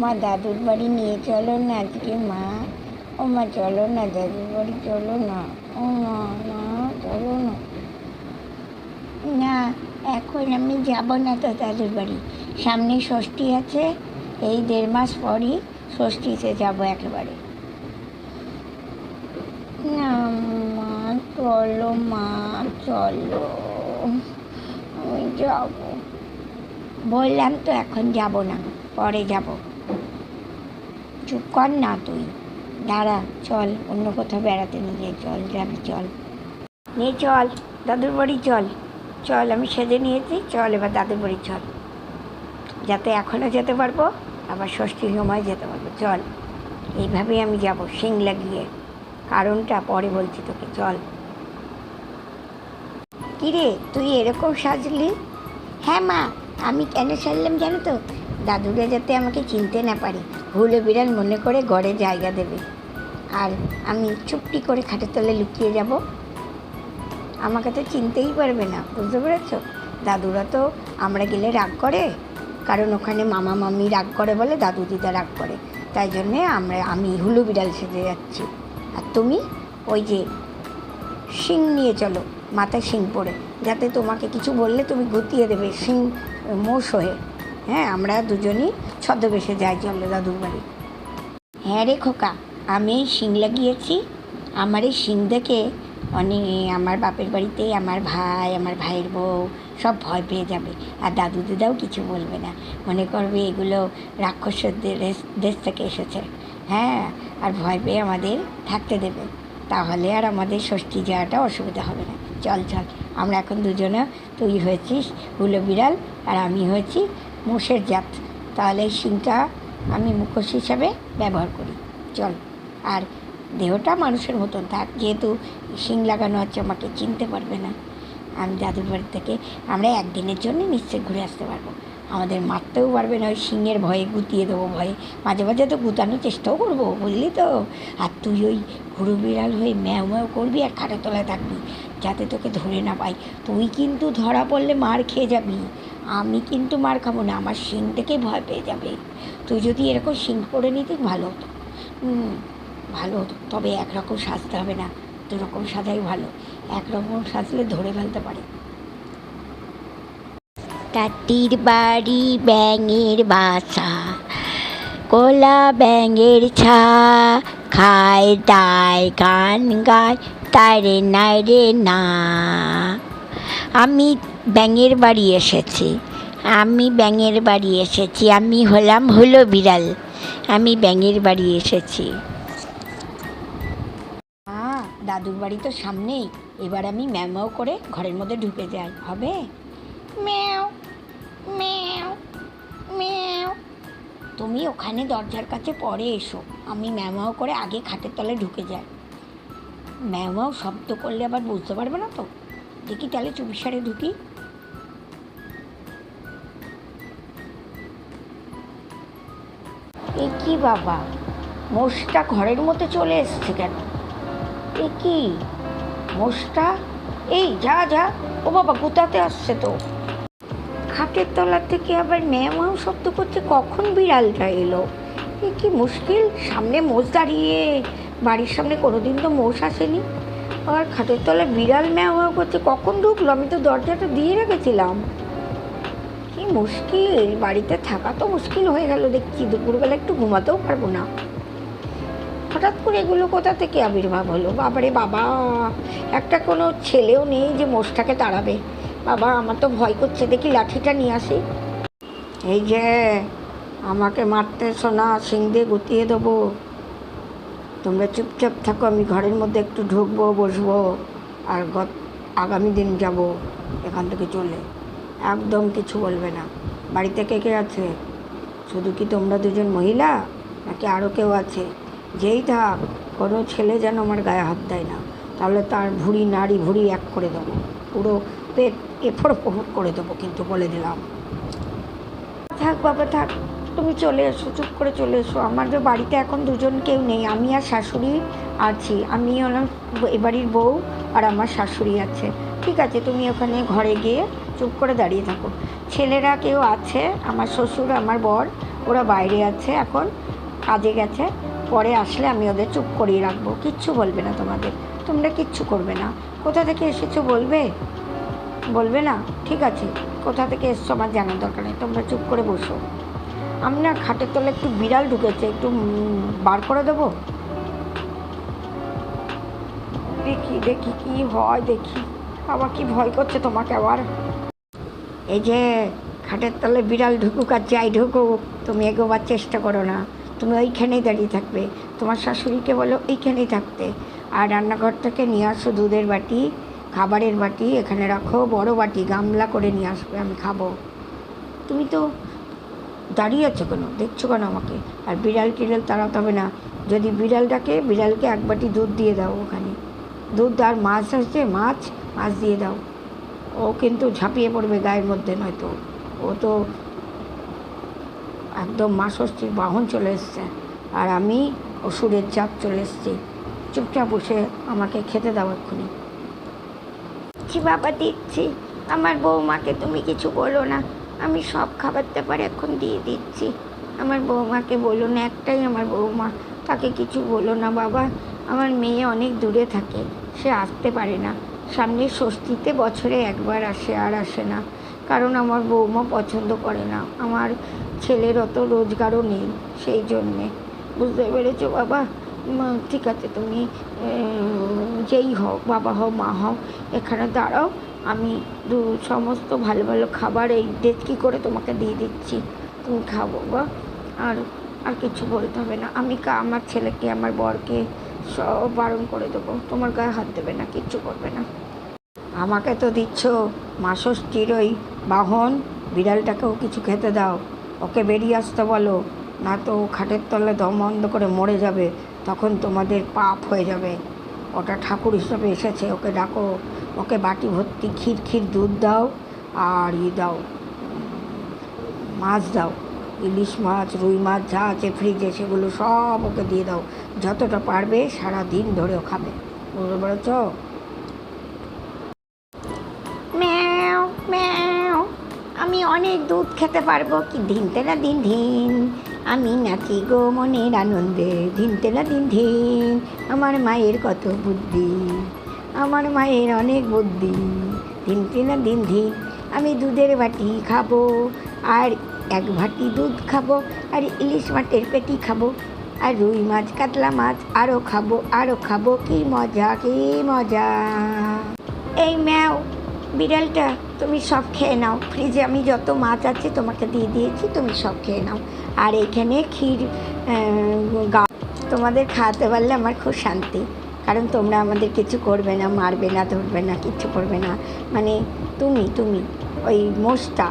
মা দাদুর বাড়ি নিয়ে চলো না আজকে মা। ও মা চলো না দাদুর বাড়ি, চলো না। ও মা মা চলো না। না, এখন আমি যাব না তো দাদুর বাড়ি। সামনে ষষ্ঠী আছে, এই দেড় মাস পরই ষষ্ঠীতে যাব একেবারে। না, মা, চলো মা, চলো। যাব। বললাম তো এখন যাব না, পরে যাব। চুপ কর না তুই। দাঁড়া, চল, অন্য কোথাও বেড়াতে নিয়ে যাই। চল, যাবি, চল। নিয়ে চল, দাদুর বাড়ি চল। চল, আমি সেজে নিয়েছি, চল, এবার দাদুর বাড়ি চল। যাতে এখনও যেতে পারব, আবার ষষ্ঠীর সময় যেতে পারব। চল, এইভাবেই আমি যাব সিংলা গিয়ে কারণটা পরে বলছি তোকে, চল। কিরে, তুই এরকম সাজলি? হ্যাঁ মা, আমি কেন সাজলাম জানো তো? দাদুরা যাতে আমাকে চিনতে না পারে। ভুলে বিড়াল মনে করে ঘরে জায়গা দেবে। আর আমি চুপটি করে খাটের তলে লুকিয়ে যাব। আমাকে তো চিনতেই পারবে না, বুঝতে পেরেছ? দাদুরা তো আমরা গেলে রাগ করে। কারণ ওখানে মামা মামি রাগ করে বলে দাদু, দিদা রাগ করে। তাই জন্যে আমরা, আমি হুলু বিড়াল সেজে যাচ্ছি। আর তুমি? ওই যে শিং নিয়ে চলো, মাথায় শিং পরে যাতে তোমাকে কিছু বললে তুমি গুতিয়ে দেবে, শিং মোষ হয়ে। হ্যাঁ আমরা দুজনই ছদ্মবেশে যাই চলো দাদুর বাড়ি। হ্যাঁ রে খোকা, আমি এই শিং লাগিয়েছি আমার এই শিং দেখে অনেক আমার বাপের বাড়িতে আমার ভাই, আমার ভাইয়ের বউ সব ভয় পেয়ে যাবে। আর দাদু দিদাও কিছু বলবে না। মনে করবে এগুলো রাক্ষসের দেশ- দেশ থেকে এসেছে। হ্যাঁ আর ভয় পেয়ে আমাদের থাকতে দেবে। তাহলে আর আমাদের ষষ্ঠী যাওয়াটা অসুবিধা হবে না। চল চল, আমরা এখন দুজনে তুই হয়েছিস হুলো বিড়াল আর আমি হয়েছি মোষের জাত। তাহলে এই শিংটা আমি মুখোশ হিসাবে ব্যবহার করি। চল, আর দেহটা মানুষের মতন থাক। যেহেতু শিং লাগানো আছে, আমাকে চিনতে পারবে না। আমি দাদুর বাড়ি থেকে, আমরা একদিনের জন্য নিশ্চয়ই ঘুরে আসতে পারব। আমাদের মারতেও পারবে না, ওই শিঙের ভয়ে গুতিয়ে দেবো, ভয়ে মাঝে মাঝে তো গুতানোর চেষ্টাও করব, বুঝলি তো? আর তুই ওই ঘুরু বিড়াল হয়ে ম্যাও ম্যাও করবি আর খাটের তলায় থাকবি, যাতে তোকে ধরে না পাই। তুই কিন্তু ধরা পড়লে মার খেয়ে যাবি। আমি কিন্তু মার খাব না, আমার শিং থেকে ভয় পেয়ে যাবে। তুই যদি এরকম শিং পরে নিতিস ভালো হতো। ভালো হতো। তবে একরকম সাজতে হবে না দু রকম সাজাই ভালো। একরকম সাজলে ধরে ফেলতে পারে। টাটির বাড়ি ব্যাঙের বাসা, কোলা ব্যাঙের ছা, খায় দায়, গান গায়, তারে নাই রে না। আমি ব্যাঙের বাড়ি এসেছি। আমি ব্যাঙের বাড়ি এসেছি। আমি হলাম হলো বিড়াল। আমি ব্যাঙের বাড়ি এসেছি। হ্যাঁ দাদুর বাড়ি তো সামনেই। এবার আমি ম্যামাও করে ঘরের মধ্যে ঢুকে যাই। হবে? ম্যাও ম্যাও ম্যাও। তুমি ওখানে দরজার কাছে পরে এসো। আমি ম্যামাও করে আগে খাটের তলে ঢুকে যাই। ম্যামাও শব্দ করলে আবার বুঝতে পারবে না তো? দেখি তাহলে চুপিসারে ঢুকি এ কি বাবা, মোষটা ঘরের মধ্যে চলে এসছে কেন? এ কি? মোষটা? এই, যা যা। ও বাবা, কোথাতে আসছে তো? খাটের তলা থেকে আবার ম্যামাও শব্দ করছে, কখন বিড়ালটা এলো? এ কি মুশকিল? সামনে মোষ দাঁড়িয়ে। বাড়ির সামনে কোনোদিন তো মোষ আসেনি। আর খাটের তলায় বিড়াল ম্যাও করছে, কখন ঢুকলো? আমি তো দরজাটা দিয়ে রেখেছিলাম। কি মুশকিল? বাড়িতে থাকা তো মুশকিল হয়ে গেল দেখছি, দুপুরবেলা একটু ঘুমাতেও পারব না। হঠাৎ করে এগুলো কোথা থেকে আবির্ভাব হলো? বাবারে বাবা! একটা কোনো ছেলেও নেই যে মোষটাকে তাড়াবে। বাবা, আমার তো ভয় করছে, দেখি লাঠিটা নিয়ে আসি। এই যে, আমাকে মারতে সোনা সিং দিয়ে গুতিয়ে দেবো। তোমরা চুপচাপ থাকো, আমি ঘরের মধ্যে একটু ঢুকবো, বসবো আর গত আগামী দিন যাব এখান থেকে চলে। একদম কিছু বলবে না। বাড়িতে কে কে আছে? শুধু কি তোমরা দুজন মহিলা, নাকি আরও কেউ আছে? যেই থাক, কোনো ছেলে যেন আমার গায়ে হাত দেয় না। তাহলে তার ভুঁড়ি, নাড়ি, ভুঁড়ি এক করে দেবো। পুরো পেট পোফড় করে দেবো, কিন্তু বলে দিলাম। থাক, বাবা, থাক। তুমি চলে এসো, চুপ করে চলে এসো। আমার যে বাড়িতে এখন দুজন কেউ নেই, আমি আর শাশুড়ি আছি। আমি হলাম এ বাড়ির বউ আর আমার শাশুড়ি আছে। ঠিক আছে, তুমি ওখানে ঘরে গিয়ে চুপ করে দাঁড়িয়ে থাকো। ছেলেরা কেউ আছে? আমার শ্বশুর, আমার বর, ওরা বাইরে আছে এখন, কাজে গেছে। পরে আসলে আমি ওদের চুপ করিয়ে রাখব। কিচ্ছু বলবে না তোমাদের। তোমরা কিচ্ছু করবে না। কোথা থেকে এসেছ বলবে? বলবে না? ঠিক আছে। কোথা থেকে এসছো আমার জানার দরকার নেই। তোমরা চুপ করে বসো। আমি না খাটের তলে একটু বিড়াল ঢুকেছে, একটু বার করে দেবো? দেখি দেখি কি হয়, দেখি। বাবা, কি ভয় করছে তোমাকে আবার? এই যে খাটের তলে বিড়াল ঢুকুক আর যাই ঢুকুক, তুমি এগোবার চেষ্টা করো না। তুমি ওইখানেই দাঁড়িয়ে থাকবে। তোমার শাশুড়িকে বলো এইখানেই থাকতে। আর রান্নাঘর থেকে নিয়ে আসো দুধের বাটি, খাবারের বাটি, এখানে রাখো বড় বাটি, গামলা করে নিয়ে আসবে, আমি খাব। তুমি তো দাঁড়িয়ে আছো কেন? দেখছ কেন আমাকে? আর বিড়াল টিড়াল তাড়াতে হবে না। যদি বিড়াল ডাকে, বিড়ালকে এক বাটি দুধ দিয়ে দাও ওখানে। দুধ আর মাছ আসছে মাছ মাছ দিয়ে দাও। ও কিন্তু ঝাঁপিয়ে পড়বে গায়ের মধ্যে নয়তো। ও তো একদম মা ষষ্ঠীর বাহন চলে এসছে। আর আমি অসুরের চাপ চলে এসছি। চুপচাপ বসে আমাকে খেতে দাও এক্ষুনি। বাবা, দিচ্ছি। আমার বৌমাকে তুমি কিছু বলো না। আমি সব খাবার দাবার এখন দিয়ে দিচ্ছি। আমার বৌমাকে বলো না, একটাই আমার বৌমা। তাকে কিছু বলো না বাবা। আমার মেয়ে অনেক দূরে থাকে, সে আসতে পারে না। সামনে ষষ্ঠীতে বছরে একবার আসে আর আসে না। কারণ আমার বৌমা পছন্দ করে না। আমার ছেলের অত রোজগারও নেই সেই জন্যে। বুঝতে পেরেছ বাবা? ঠিক আছে তুমি যেই হও, বাবা হও, মা হও, এখানে দাঁড়াও। আমি দু সমস্ত ভালো ভালো খাবার এই ডেচকি করে তোমাকে দিয়ে দিচ্ছি? তুমি খাব বা আর আর কিছু বলতে হবে না। আমি কা, আমার ছেলেকে, আমার বরকে সব বারণ করে দেবো। তোমার গায়ে হাত দেবে না, কিচ্ছু করবে না। আমাকে তো দিচ্ছ মা ওই বাহন। বিড়ালটাকেও কিছু খেতে দাও। ওকে বেরিয়ে আসতে বলো। না তো খাটের তলায় দম বন্ধ করে মরে যাবে। তখন তোমাদের পাপ হয়ে যাবে। ওটা ঠাকুর হিসাবে এসেছে, ওকে ডাকো, ওকে বাটি ভর্তি, ক্ষীর ক্ষীর দুধ দাও আর ই দাও, মাছ দাও, ইলিশ মাছ, রুই মাছ যা আছে ফ্রিজে সেগুলো সব ওকে দিয়ে দাও, যতটা পারবে সারা দিন ধরে ও খাবে, বুঝতে পেরেছ? আমি অনেক দুধ খেতে পারব, কি ধিনতে না দিন ধিন আমি নাচি গো মনের আনন্দে ধিনতে না দিন ধিন, আমার মায়ের কত বুদ্ধি, আমার মায়ের অনেক বুদ্ধি ধিনতে না দিন ধিন, আমি দুধের বাটি খাব, আর এক ভাটি দুধ খাব, আর ইলিশ মাছের পেটি খাব, আর রুই মাছ, কাতলা মাছ আরও খাব আরও খাব, কি মজা কি মজা। এই ম্যাও, বিড়ালটা তুমি সব খেয়ে নাও। ফ্রিজে আমি যত মাছ আছে তোমাকে দিয়ে দিয়েছি, তুমি সব খেয়ে নাও। আর এখানে ক্ষীর গা তোমাদের খাওয়াতে পারলে আমার খুব শান্তি। কারণ তোমরা আমাদের কিছু করবে না, মারবে না, ধরবে না, কিচ্ছু করবে না। মানে তুমি তুমি, ওই মোষটা